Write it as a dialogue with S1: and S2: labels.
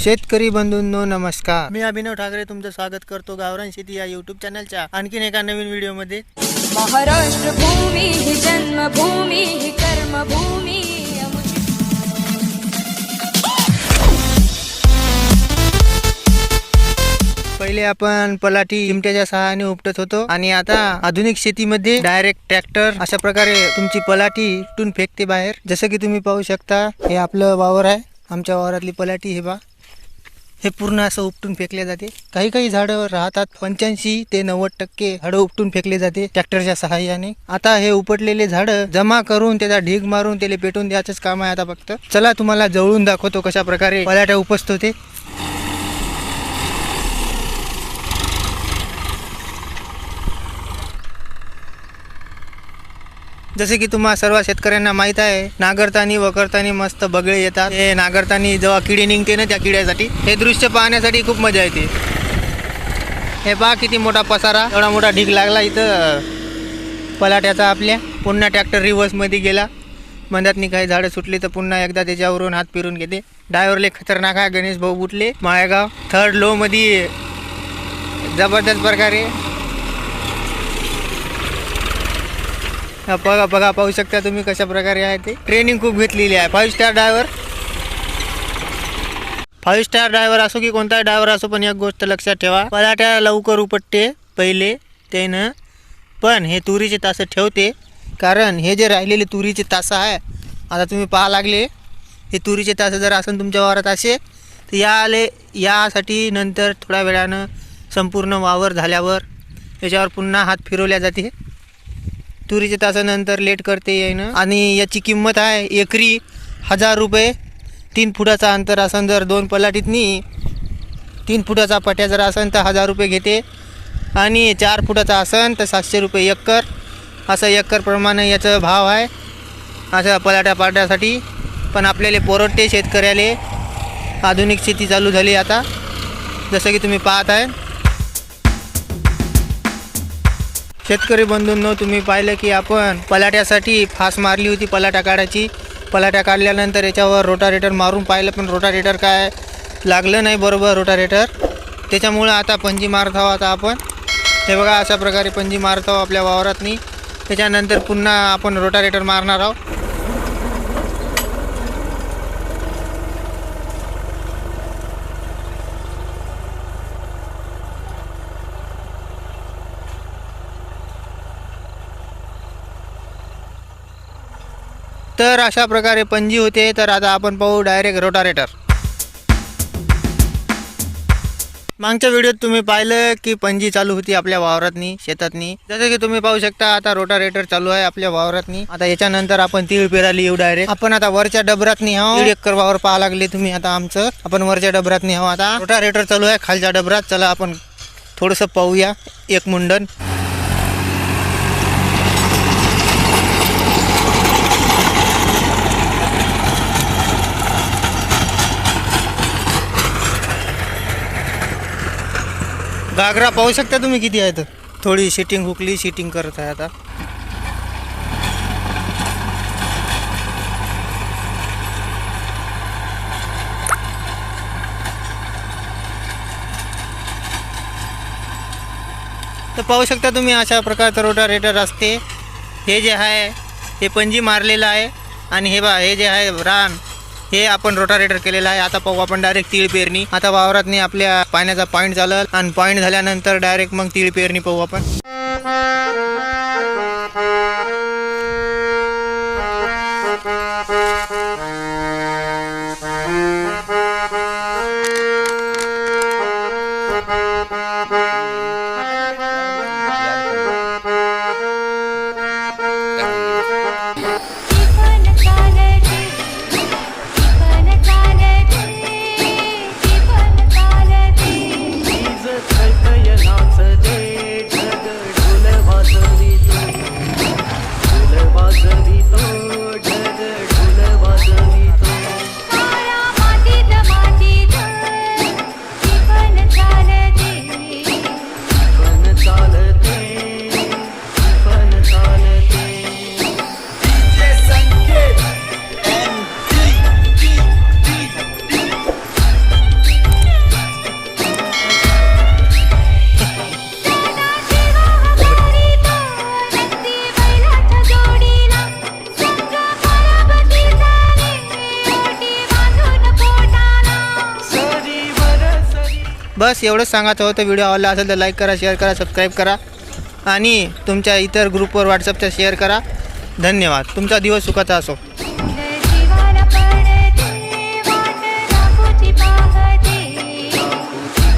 S1: शेतकरी बंधूंनो नमस्कार. मी अभिनव ठाकरे तुमचं स्वागत करतो गावरान शेती या युट्यूब चॅनलच्या आणखीन एका नवीन व्हिडिओमध्ये
S2: महाराष्ट्र भूमी ही जन्मभूमी ही कर्मभूमी.
S1: पहिले आपण पलाटी चिमट्याच्या सहाय्याने उपटत होतो आणि आता आधुनिक शेतीमध्ये डायरेक्ट ट्रॅक्टर अशा प्रकारे तुमची पलाटी उपटून फेकते बाहेर. जसं की तुम्ही पाहू शकता हे आपलं वावर आहे. आमच्या वावरातली पलाटी हे बा हे पूर्ण असं उपटून फेकले जाते. काही काही झाडं राहतात पंच्याऐंशी ते नव्वद टक्के झाडं उपटून फेकले जाते ट्रॅक्टरच्या सहाय्याने. आता हे उपटलेले झाडं जमा करून त्याचा ढीग मारून त्याला पेटून द्यायचंच काम आहे आता फक्त. चला तुम्हाला जवळून दाखवतो कशा प्रकारे पलाट्या उपसतो ते. जसे की तुम्हा सर्व शेतकऱ्यांना माहीत आहे नागरतानी वकरतानी मस्त बगळे येतात. हे नागरतानी जेव्हा किडी निघते ना त्या किड्यासाठी हे दृश्य पाहण्यासाठी खूप मजा येते. हे पहा किती मोठा पसारा एवढा मोठा ढीग लागला इथं. पलाट्याचा आपल्या पुन्हा ट्रॅक्टर रिव्हर्समध्ये गेला. मध्यातनी काही झाडं सुटली तर पुन्हा एकदा त्याच्यावरून हात फिरून घेते. डायव्हरले खतरनाक आहे गणेश भाऊ बुटले माळेगाव थर्ड लो मध्ये. जबरदस्त प्रकारे. बघा बघा पाहू शकता तुम्ही कशा प्रकारे आहे ते. ट्रेनिंग खूप घेतलेली आहे. Five star driver five star driver असो की कोणता ड्रायव्हर असो पण एक गोष्ट लक्षात ठेवा. पलाट्या लवकर उपटते पहिले त्यानं पण हे तुरीचे तास ठेवते. कारण हे जे राहिलेले तुरीचे तास आहे आता तुम्ही पाहा लागले हे तुरीचे तास जर असं तुमच्या वावरात असे तर याले यासाठी नंतर थोड्या वेळानं संपूर्ण वावर झाल्यावर याच्यावर पुन्हा हात फिरवल्या जाते. तुरीच्या तासानंतर लेट करते येणं. आणि याची किंमत आहे एकरी हजार रुपये. तीन फुटाचा अंतर असन जर दोन पलाटीतनी तीन फुटाचा पट्या जर असन तर हजार रुपये घेते. आणि चार फुटाचा असन तर सातशे रुपये एकर. असं एकरप्रमाणे याचा भाव आहे. असं पलाट्या पाट्यासाठी पण आपल्याला पोरटते शेतकऱ्याले आधुनिक शेती चालू झाली आता. जसं की तुम्ही पाहत आहे शेतकरी बंधूंनो तुम्ही पाहिलं की आपण पलाट्यासाठी फास मारली होती पलाट्या काढायची. पलाट्या काढल्यानंतर याच्यावर रोटारेटर मारून पाहिलं पण रोटारेटर काय लागलं नाही बरोबर रोटारेटर. त्याच्यामुळं आता पंजी मारत आहोत आता आपण. हे बघा अशा प्रकारे पंजी मारत आहोत आपल्या वावरातनी. त्याच्यानंतर पुन्हा आपण रोटारेटर मारणार आहोत. तर अशा प्रकारे पणजी होते. तर आता आपण पाहू डायरेक्ट रोटारेटर मागच्या व्हिडिओत तुम्ही पाहिलं की पणजी चालू होती आपल्या वावरातनी शेतातनी. जसं की तुम्ही पाहू शकता आता रोटारेटर चालू आहे आपल्या वावरातनी. आता याच्यानंतर आपण तीळ पेराली येऊ डायरेक्ट आपण आता वरच्या डबरातनी आहो एकर वावर पाहा लागले तुम्ही आता आमचं. आपण वरच्या डबरातनी आहो आता. रोटारेटर चालू आहे खालच्या डबरात. चला आपण थोडंसं पाहूया एक मुंडन. घागरा पाहू शकता तुम्ही किती आहेत थोडी शिटिंग हुकली शिटिंग करत आहे आता. तर पाहू शकता तुम्ही अशा प्रकारचं रोटारेटर असते. हे जे आहे हे पंजी मारलेलं आहे. आणि हे बा हे जे आहे रान. हे आपण रोटारेटर केलेलं आहे. आता पाहू आपण डायरेक्ट तीळ पेरणी. आता वावरातनी आपल्या पाण्याचा पॉईंट चालल. आणि पॉईंट झाल्यानंतर डायरेक्ट मग तीळ पेरणी पाहू आपण.
S2: जीवन
S1: बस एवढंच सांगायचं होतं व्हिडिओ आवडला असेल तर लाईक करा शेअर करा सबस्क्राईब करा. आणि तुमच्या इतर ग्रुपवर व्हॉट्सअपच्या शेअर करा. धन्यवाद. तुमचा दिवस सुखाचा असो.